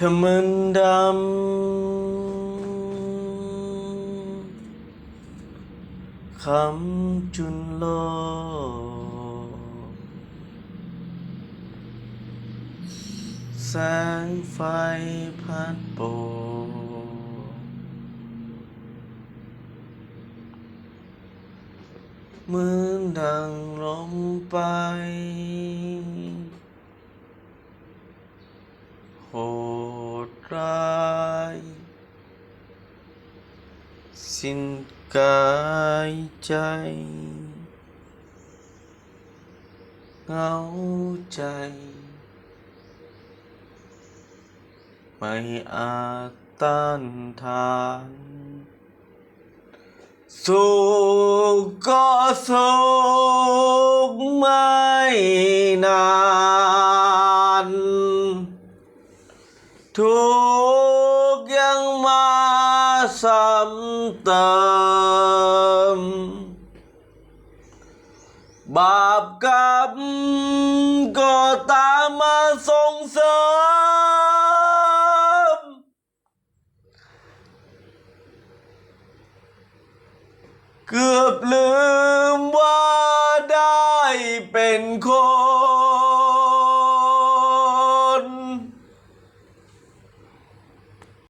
ถ้ามันดำคำจุนโลกแสงไฟพัดโบกเหมือนดังลมไปโห ร้าย สิ้นกายใจเหงาใจ ไม่อาจต้านทานสุขก็สุข ทุกยังมาซ้ำเติม บาปกรรมก็ตามมาส่งเสริม เกือบลืมว่าได้เป็นคน